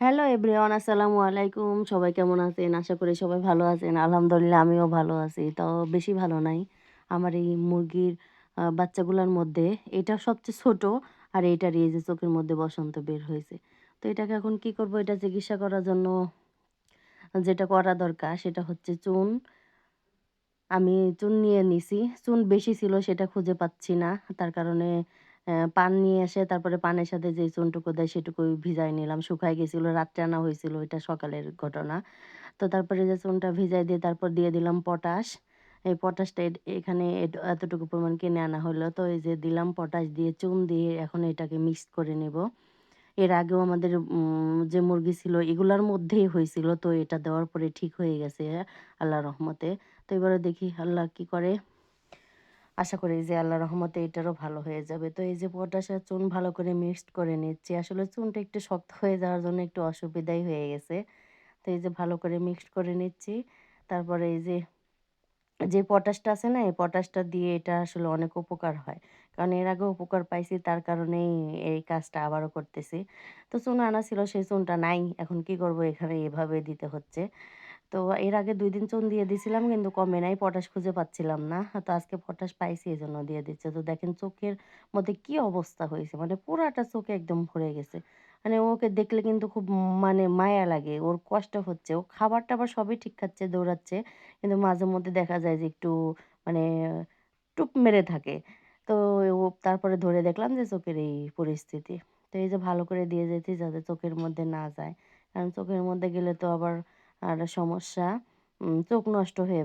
Hello everyone, আসসালামু আলাইকুম। সবাই কেমন আছেন? আশা করি সবাই ভালো আছেন। আলহামদুলিল্লাহ, আমিও ভালো আছি। তো বেশি ভালো নাই। আমার এই মুরগির বাচ্চাগুলোর মধ্যে এটা সবচেয়ে ছোট আর এইটার এই যে চোখের মধ্যে বসন্ত বের হয়েছে। তো এটাকে এখন কি করব? এটা চিকিৎসা করার জন্য যেটা করা দরকার সেটা হচ্ছে চুন। আমি চুন নিয়ে নিছি। চুন বেশি ছিল, সেটা খুঁজে পাচ্ছি না। তার কারণে পান নিয়ে এসে তারপরে পানের সাথে যে চুনটুকু দেয় সেটুকু ভিজাই নিলাম। শুকাই গেছিল, রাত্রে আনা হয়েছিল এটা সকালের ঘটনা। তো তারপরে যে চুনটা ভিজাই দিয়ে তারপর দিয়ে দিলাম পটাশ। এই পটাশটা এখানে এতটুকু পরিমাণ কিনে আনা হলো। তো এই যে দিলাম পটাশ দিয়ে চুন দিয়ে এখন এটাকে মিক্স করে নেব। এর আগেও আমাদের যে মুরগি ছিল এগুলার মধ্যেই হয়েছিল। তো এটা দেওয়ার পরে ঠিক হয়ে গেছে আল্লাহ রহমতে। তো এবারে দেখি আল্লাহ কি করে। আশা করি যে আল্লাহ রহমতে এটারও ভালো হয়ে যাবে। তো এই যে পটাশ আর চুন ভালো করে মিক্সড করে নিচ্ছি। আসলে চুনটা একটু শক্ত হয়ে যাওয়ার জন্য একটু অসুবিধাই হয়ে গেছে। তো এই যে ভালো করে মিক্সড করে নিচ্ছি। তারপরে এই যে যে পটাশটা আছে না, এই পটাশটা দিয়ে এটা আসলে অনেক উপকার হয়। কারণ এর আগে উপকার পাইছি, তার কারণেই এই কাজটা আবারও করতেছি। তো চুন আনা ছিল, সেই চুনটা নাই। এখন কি করব? এখানে এভাবে দিতে হচ্ছে। তো এর আগে দুই দিন চুন দিয়ে দিছিলাম, কিন্তু কমে নাই, পটাশ খুঁজে পাচ্ছিলাম না। তো আজকে পটাশ পাইছি এই জন্য দিয়ে দিচ্ছে। তো দেখেন চোখের মধ্যে কি অবস্থা হয়েছে মানে পুরাটা চোখে একদম ভরে গেছে। মানে ওকে দেখলে কিন্তু খুব মানে মায়া লাগে, ওর কষ্ট হচ্ছে। ও খাবার টাবার সবই ঠিক খাচ্ছে, দৌড়াচ্ছে, কিন্তু মাঝে মধ্যে দেখা যায় যে একটু মানে টুপ মেরে থাকে। তো ও তারপরে ধরে দেখলাম যে চোখের এই পরিস্থিতি। তো এই যে ভালো করে দিয়ে যেতে যাতে চোখের মধ্যে না যায়। কারণ চোখের মধ্যে গেলে তো আবার আর সমস্যা চোখ নষ্ট হয়ে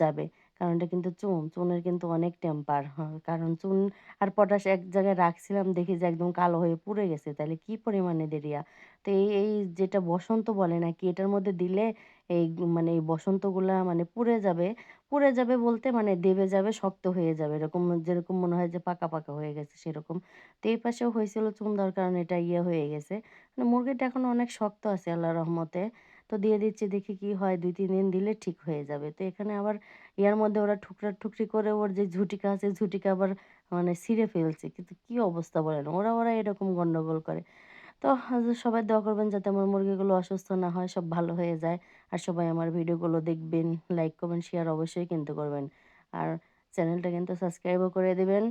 যাবে। কারণ এটা কিন্তু চুন। চুনের কিন্তু অনেক টেম্পার কারণ চুন আর পটাশ এক জায়গায় রাখছিলাম, দেখি যে একদম কালো হয়ে পুড়ে গেছে। তাহলে কি পরিমাণে দেরিয়া তো এই এই যেটা বসন্ত বলে নাকি, এটার মধ্যে দিলে এই মানে এই বসন্তগুলা মানে পুড়ে যাবে। পুড়ে যাবে বলতে মানে দেবে যাবে, শক্ত হয়ে যাবে। এরকম, যেরকম মনে হয় যে পাকা পাকা হয়ে গেছে সেরকম। তো এই পাশেও হয়েছিল চুন দেওয়ার কারণে এটা ইয়ে হয়ে গেছে। মানে মুরগিটা এখন অনেক শক্ত আছে আল্লাহ রহমতে। তো দিয়ে দিচ্ছি, দেখি কি হয়। দুই, তিন দিন দিলে ঠিক হয়ে যাবে। তো এখানে আবার ইয়ার মধ্যে ওরা ঠুকরা ঠুকরি করে ওর যে ঝুটিকা আছে, ঝুটিকা আবার মানে ছিঁড়ে ফেলছে। কিন্তু কি অবস্থা বলেন? ওরা ওরা এরকম গন্ডগোল করে। তো সবাই দোয়া করবেন যাতে আমার মুরগিগুলো অসুস্থ না হয়, সব ভালো হয়ে যায়। আর সবাই আমার ভিডিওগুলো দেখবেন, লাইক, কমেন্ট, শেয়ার অবশ্যই কিন্তু করবেন। আর চ্যানেলটা কিন্তু সাবস্ক্রাইবও করে দিবেন।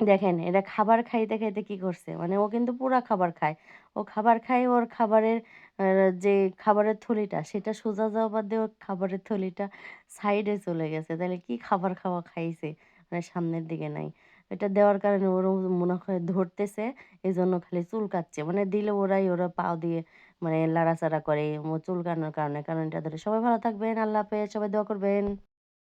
দেখেন, এরা খাবার খাইতে খাইতে কি করছে? মানে ও কিন্তু পুরা খাবার খায়। ও খাবার খায়, ওর খাবারের যে খাবারের থলিটা, সেটা সোজা যাওয়া বাদ দিয়ে ওর খাবারের থলিটা সাইডে চলে গেছে। তাহলে কি খাবার খাওয়া খাইছে? মানে সামনের দিকে নাই। এটা দেওয়ার কারণে ওর মনে হয় ধরতেছে এই জন্য খালি চুলকাচ্ছে। মানে দিলে ওরাই ওরা পাও দিয়ে মানে লাড়াচাড়া করে চুলকানোর কারণে। কারণ এটা ধরে সবাই ভালো থাকবেন, আল্লাহ হাফেজ, সবাই দোয়া করবেন।